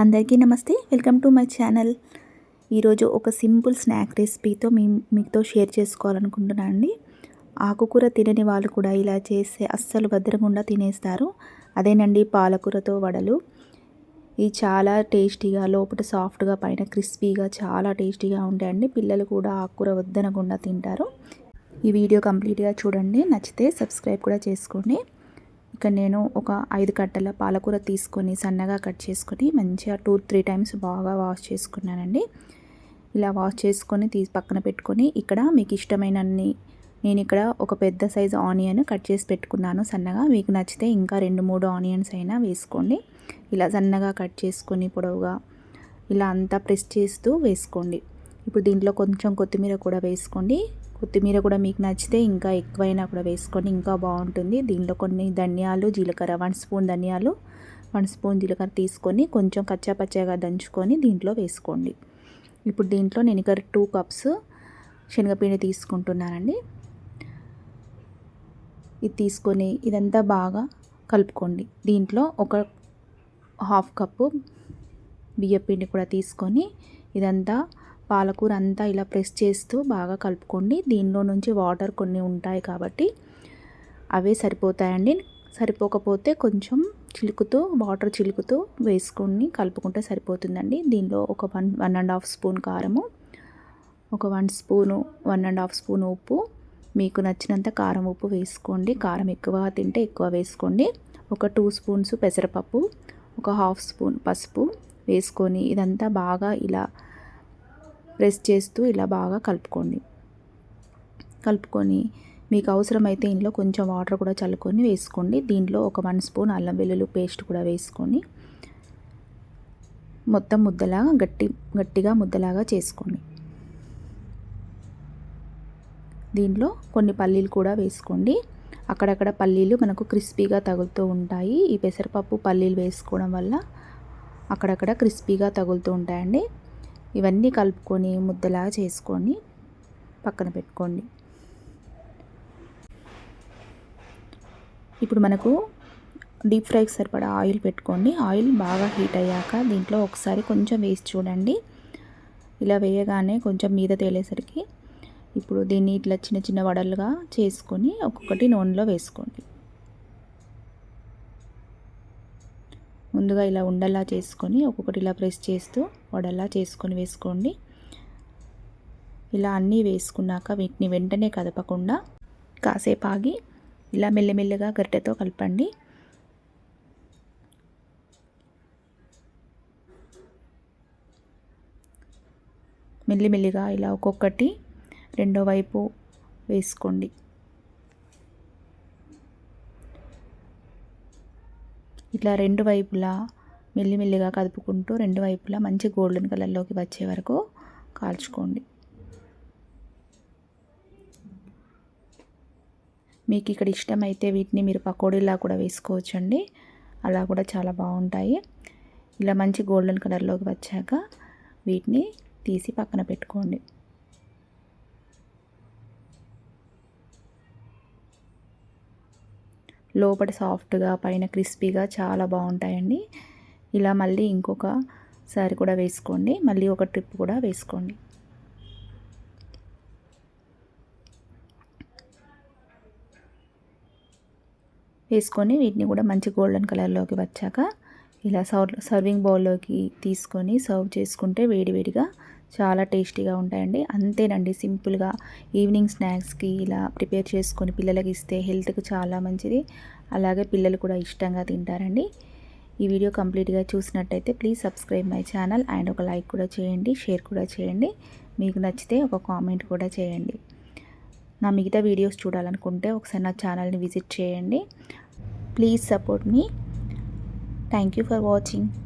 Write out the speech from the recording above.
అందరికీ నమస్తే. Welcome to my channel. ఈరోజు ఒక సింపుల్ స్నాక్ రెసిపీతో మీ మీతో షేర్ చేసుకోవాలనుకుంటున్నాను అండి. ఆకుకూర తినని వాళ్ళు కూడా ఇలా చేస్తే అస్సలు భద్రకుండా తినేస్తారు. అదేనండి పాలకూరతో వడలు. ఇవి చాలా టేస్టీగా లోపల సాఫ్ట్గా పైన క్రిస్పీగా చాలా టేస్టీగా ఉంటాయండి పిల్లలు కూడా ఆకుకూర వద్దనకుండా తింటారు. ఈ వీడియో కంప్లీట్గా చూడండి. నచ్చితే సబ్స్క్రైబ్ కూడా చేసుకోండి. ఇక్కడ నేను ఒక ఐదు కట్టల పాలకూర తీసుకొని సన్నగా కట్ చేసుకొని మంచిగా టూ త్రీ టైమ్స్ బాగా వాష్ చేసుకున్నానండి. ఇలా వాష్ చేసుకొని తీసి పక్కన పెట్టుకొని ఇక్కడ మీకు ఇష్టమైన నేను ఇక్కడ ఒక పెద్ద సైజు ఆనియన్ కట్ చేసి పెట్టుకున్నాను సన్నగా. మీకు నచ్చితే ఇంకా రెండు మూడు ఆనియన్స్ అయినా వేసుకోండి. ఇలా సన్నగా కట్ చేసుకొని పొడవుగా ఇలా అంతా ప్రెస్ చేస్తూ వేసుకోండి. ఇప్పుడు దీంట్లో కొంచెం కొత్తిమీర కూడా వేసుకోండి. కొత్తిమీర కూడా మీకు నచ్చితే ఇంకా ఎక్కువైనా కూడా వేసుకోండి. ఇంకా బాగుంటుంది. దీంట్లో కొన్ని ధనియాలు జీలకర్ర వన్ స్పూన్ ధనియాలు వన్ స్పూన్ జీలకర్ర తీసుకొని కొంచెం కచ్చాపచ్చాగా దంచుకొని దీంట్లో వేసుకోండి. ఇప్పుడు దీంట్లో నేను ఇక్కడ టూ కప్స్ శనగపిండి తీసుకుంటున్నానండి. ఇది తీసుకొని ఇదంతా బాగా కలుపుకోండి. దీంట్లో ఒక హాఫ్ కప్పు బియ్యపిండి కూడా తీసుకొని ఇదంతా పాలకూర అంతా ఇలా ప్రెస్ చేస్తూ బాగా కలుపుకోండి. దీనిలో నుంచి వాటర్ కొన్ని ఉంటాయి కాబట్టి అవే సరిపోతాయండి. సరిపోకపోతే కొంచెం చిలుకుతూ వాటర్ చిలుకుతూ వేసుకొని కలుపుకుంటే సరిపోతుందండి. దీనిలో ఒక one one and half spoon కారము ఒక one spoon one and half spoon ఉప్పు. మీకు నచ్చినంత కారం ఉప్పు వేసుకోండి. కారం ఎక్కువ తింటే ఎక్కువ వేసుకోండి. ఒక టూ స్పూన్స్ పెసరపప్పు ఒక హాఫ్ స్పూన్ పసుపు వేసుకొని ఇదంతా బాగా ఇలా ప్రెస్ చేస్తూ ఇలా బాగా కలుపుకోండి. కలుపుకొని మీకు అవసరమైతే ఇంట్లో కొంచెం వాటర్ కూడా చల్లుకొని వేసుకోండి. దీంట్లో ఒక వన్ స్పూన్ అల్లం వెల్లుల్లి పేస్ట్ కూడా వేసుకొని మొత్తం ముద్దలాగా గట్టి గట్టిగా ముద్దలాగా చేసుకోండి. దీంట్లో కొన్ని పల్లీలు కూడా వేసుకోండి. అక్కడక్కడ పల్లీలు మనకు క్రిస్పీగా తగులుతూ ఉంటాయి. ఈ పెసరపప్పు పల్లీలు వేసుకోవడం వల్ల అక్కడక్కడ క్రిస్పీగా తగులుతూ ఉంటాయండి. ఇవన్నీ కలుపుకొని ముద్దలాగా చేసుకొని పక్కన పెట్టుకోండి. ఇప్పుడు మనకు డీప్ ఫ్రైకి సరిపడా ఆయిల్ పెట్టుకోండి. ఆయిల్ బాగా హీట్ అయ్యాక దీంట్లో ఒకసారి కొంచెం వేసి చూడండి. ఇలా వేయగానే కొంచెం మీద తేలేసరికి ఇప్పుడు దీన్ని ఇట్లా చిన్న చిన్న వడలుగా చేసుకొని ఒక్కొక్కటి నూనెలో వేసుకోండి. ముందుగా ఇలా ఉండలా చేసుకొని ఒక్కొక్కటి ఇలా ప్రెస్ చేస్తూ వడలా చేసుకొని వేసుకోండి. ఇలా అన్నీ వేసుకున్నాక వీటిని వెంటనే కదపకుండా కాసేపు ఆగి ఇలా మెల్లిమెల్లిగా గరిటెతో కలపండి. మెల్లిమెల్లిగా ఇలా ఒక్కొక్కటి రెండో వైపు వేసుకోండి. ఇట్లా రెండు వైపులా మెల్లిమెల్లిగా కదుపుకుంటూ రెండు వైపులా మంచి గోల్డెన్ కలర్లోకి వచ్చే వరకు కాల్చుకోండి. మీకు ఇక్కడ ఇష్టమైతే వీటిని మీరు పకోడీలా కూడా వేసుకోవచ్చండి. అలా కూడా చాలా బాగుంటాయి. ఇలా మంచి గోల్డెన్ కలర్లోకి వచ్చాక వీటిని తీసి పక్కన పెట్టుకోండి. లోపల సాఫ్ట్గా పైన క్రిస్పీగా చాలా బాగుంటాయండి. ఇలా మళ్ళీ ఇంకొక సారి కూడా వేసుకోండి. మళ్ళీ ఒక ట్రిప్ కూడా వేసుకోండి. వేసుకొని వీటిని కూడా మంచి గోల్డెన్ కలర్లోకి వచ్చాక ఇలా సర్వింగ్ బౌల్లోకి తీసుకొని సర్వ్ చేసుకుంటే వేడివేడిగా చాలా టేస్టీగా ఉంటాయండి. అంతేనండి సింపుల్గా ఈవినింగ్ స్నాక్స్కి ఇలా ప్రిపేర్ చేసుకొని పిల్లలకి ఇస్తే హెల్త్కి చాలా మంచిది. అలాగే పిల్లలు కూడా ఇష్టంగా తింటారండి. ఈ వీడియో కంప్లీట్గా చూసినట్టయితే please subscribe my channel and ఒక లైక్ కూడా చేయండి షేర్ కూడా చేయండి. మీకు నచ్చితే ఒక కామెంట్ కూడా చేయండి. నా మిగతా వీడియోస్ చూడాలనుకుంటే ఒకసారి నా ఛానల్ని విజిట్ చేయండి. Please support me. Thank you for watching.